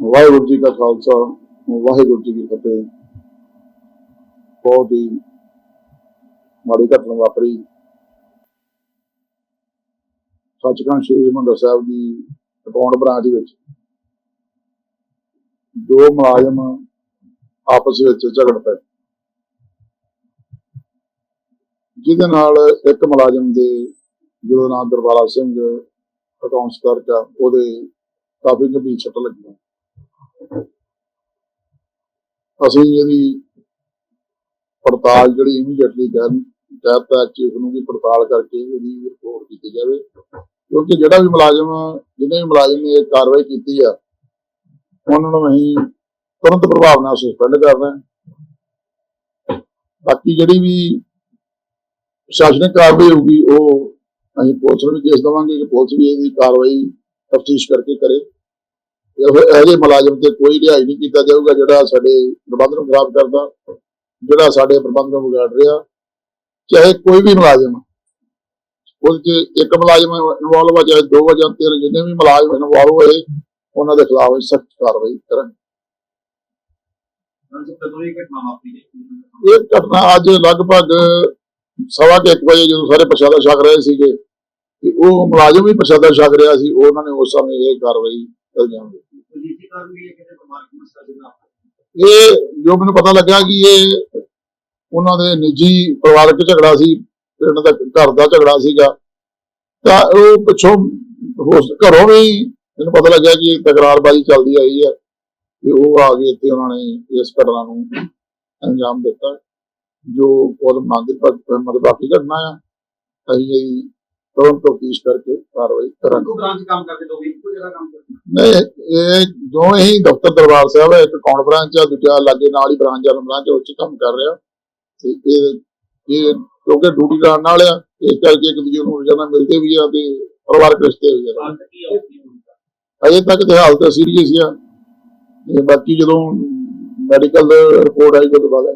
ਵਾਹਿਗੁਰੂ ਜੀ ਕਾ ਖਾਲਸਾ, ਵਾਹਿਗੁਰੂ ਜੀ ਕੀ ਫਤਿਹ। ਬਹੁਤ ਹੀ ਮਾੜੀ ਘਟਨਾ ਵਾਪਰੀ। ਸੱਚਖੰਡ ਸ੍ਰੀ ਹਰਿਮੰਦਰ ਸਾਹਿਬ ਦੀ ਅਕਾਊਂਟ ਬ੍ਰਾਂਚ ਵਿੱਚ ਦੋ ਮੁਲਾਜ਼ਮ ਆਪਸ ਵਿੱਚ ਝਗੜ ਪਏ। ਜਿਹਦੇ ਨਾਲ ਇੱਕ ਮੁਲਾਜ਼ਮ ਦੇ ਜਿਹਦਾ ਨਾਮ ਦਰਬਾਰਾ ਸਿੰਘ ਅਕਾਊਂਟਸ ਕਲਰਕ ਉਹਦੇ ਕਾਫੀ ਗੰਭੀਰ ਸੱਟ ਲੱਗੀਆਂ ਅਸੀਂ ਇਹਦੀ ਪੜਤਾਲ ਜਿਹੜੀ ਇਮੀਡੀਏਟਲੀ ਕਹਿ ਕਹਿਤਾ ਚੀਫ ਨੂੰ ਵੀ ਪੜਤਾਲ ਕਰਕੇ ਇਹਦੀ ਰਿਪੋਰਟ ਕੀਤੀ ਜਾਵੇ। ਕਿਉਂਕਿ ਜਿਹੜਾ ਵੀ ਮੁਲਾਜ਼ਮ, ਜਿਹਨੇ ਵੀ ਮੁਲਾਜ਼ਮ ਨੇ ਇਹ ਕਾਰਵਾਈ ਕੀਤੀ ਆ, ਉਹਨਾਂ ਨੂੰ ਅਸੀਂ ਤੁਰੰਤ ਪ੍ਰਭਾਵ ਨਾਲ ਸਸਪੈਂਡ ਕਰ ਰਹੇ ਬਾਕੀ ਜਿਹੜੀ ਵੀ ਪ੍ਰਸ਼ਾਸਨਿਕ ਕਾਰਵਾਈ ਹੋਊਗੀ, ਉਹ ਅਸੀਂ ਪੁਲਿਸ ਨੂੰ ਵੀ ਕੇਸ ਦੇਵਾਂਗੇ ਕਿ ਪੁਲਿਸ ਵੀ ਇਹਦੀ ਕਾਰਵਾਈ ਤਫਤੀਸ਼ ਕਰਕੇ ਕਰੇ। ਇਹ ਇਹੋ ਜਿਹੇ ਮੁਲਾਜ਼ਮ ਤੇ ਕੋਈ ਰਿਹਾਈ ਨਹੀਂ ਕੀਤਾ ਜਾਊਗਾ ਜਿਹੜਾ ਸਾਡੇ ਪ੍ਰਬੰਧ ਨੂੰ ਖਰਾਬ ਕਰਦਾ ਜਿਹੜਾ ਸਾਡੇ ਪ੍ਰਬੰਧ ਨੂੰ ਵਿਗਾੜ ਰਿਹਾ। ਚਾਹੇ ਕੋਈ ਵੀ ਮੁਲਾਜ਼ਮ ਉਹਦੇ ਇੱਕ ਮੁਲਾਜ਼ਮ ਇਨਵੋਲਵ ਹੋ ਚਾਹੇ ਦੋ ਹੋ ਜਾਂ ਤਿੰਨ ਜਿੰਨੇ ਵੀ ਮੁਲਾਜ਼ਮ ਇਨਵੋਲਵ ਹੋਏ ਉਹਨਾਂ ਦੇ ਖਿਲਾਫ ਸਖਤ ਕਾਰਵਾਈ ਕਰਨ ਕਦੋਂ ਇਹ ਘਟਨਾ ਅੱਜ ਲਗਭਗ ਸਵਾ ਕੁ ਇੱਕ ਵਜੇ ਜਦੋਂ ਸਾਰੇ ਪ੍ਰਸ਼ਾਦਾ ਛਕ ਰਹੇ ਸੀਗੇ ਤੇ ਉਹ ਮੁਲਾਜ਼ਮ ਵੀ ਪ੍ਰਸ਼ਾਦਾ ਛਕ ਰਿਹਾ ਸੀ ਉਹਨਾਂ ਨੇ ਉਸ ਸਮੇਂ ਇਹ ਕਾਰਵਾਈ ਅੰਜਾਮ ਦਿੱਤੀ। ਇਹ ਜੋ ਮੈਨੂੰ ਪਤਾ ਲੱਗਾ ਕਿ ਇਹ ਉਹਨਾਂ ਦੇ ਨਿੱਜੀ ਪਰਿਵਾਰਕ ਝਗੜਾ ਸੀ, ਪਿੰਡ ਦਾ ਘਰ ਦਾ ਝਗੜਾ ਸੀਗਾ। ਤਾਂ ਉਹ ਪਿੱਛੋਂ ਘਰੋਂ ਵੀ ਮੈਨੂੰ ਪਤਾ ਲੱਗਾ ਕਿ ਤਕਰਾਰਬਾਜ਼ੀ ਚੱਲਦੀ ਆਈ ਹੈ। ਤੇ ਉਹ ਆ ਕੇ ਇੱਥੇ ਉਹਨਾਂ ਨੇ ਇਸ ਘਟਨਾ ਨੂੰ ਅੰਜਾਮ ਦਿੱਤਾ। ਜੋ ਉਹ ਮੰਗ ਮਤਲਬ ਬਾਕੀ ਘਟਨਾ ਆ। ਅਸੀਂ ਤੁਰੰਤ ਤਫਤੀਸ਼ ਕਰਕੇ ਕਾਰਵਾਈ ਕਰਾਂਗੇ। ਬ੍ਰਾਂਚ ਕੰਮ ਕਰਦੇ? ਦੋ ਵੀ ਇੱਕੋ ਜਗ੍ਹਾ ਕੰਮ ਕਰਦੇ। ਨਹੀਂ ਇਹ ਦੋਵੇਂ ਹੀ ਦਫ਼ਤਰ ਦਰਬਾਰ ਸਾਹਿਬ ਹੈ ਇੱਕ ਕਾਉਂਟ ਬ੍ਰਾਂਚ ਆ ਦੂਜਾ ਲਾਗੇ ਨਾਲ ਹੀ ਬ੍ਰਾਂਚ ਆ ਬ੍ਰਾਂਚ ਉਹ 'ਚ ਕੰਮ ਕਰ ਰਿਹਾ। ਤੇ ਇਹ ਇਹ ਕਿਉਂਕਿ ਡਿਊਟੀ ਕਰਨ ਨਾਲ ਆ ਇਸ ਕਰਕੇ ਇੱਕ ਦੂਜੇ ਨੂੰ ਰੋਜ਼ਾਨਾ ਮਿਲਦੇ ਵੀ ਆ ਤੇ ਪਰਿਵਾਰਕ ਰਿਸ਼ਤੇ ਵੀ ਆ। ਅਜੇ ਤੱਕ ਤੇ ਹਾਲਤ ਸੀਰੀਅਸ ਆ। ਬਾਕੀ ਜਦੋਂ ਮੈਡੀਕਲ ਰਿਪੋਰਟ ਆਈ ਉਹ ਤੋਂ ਬਾਅਦ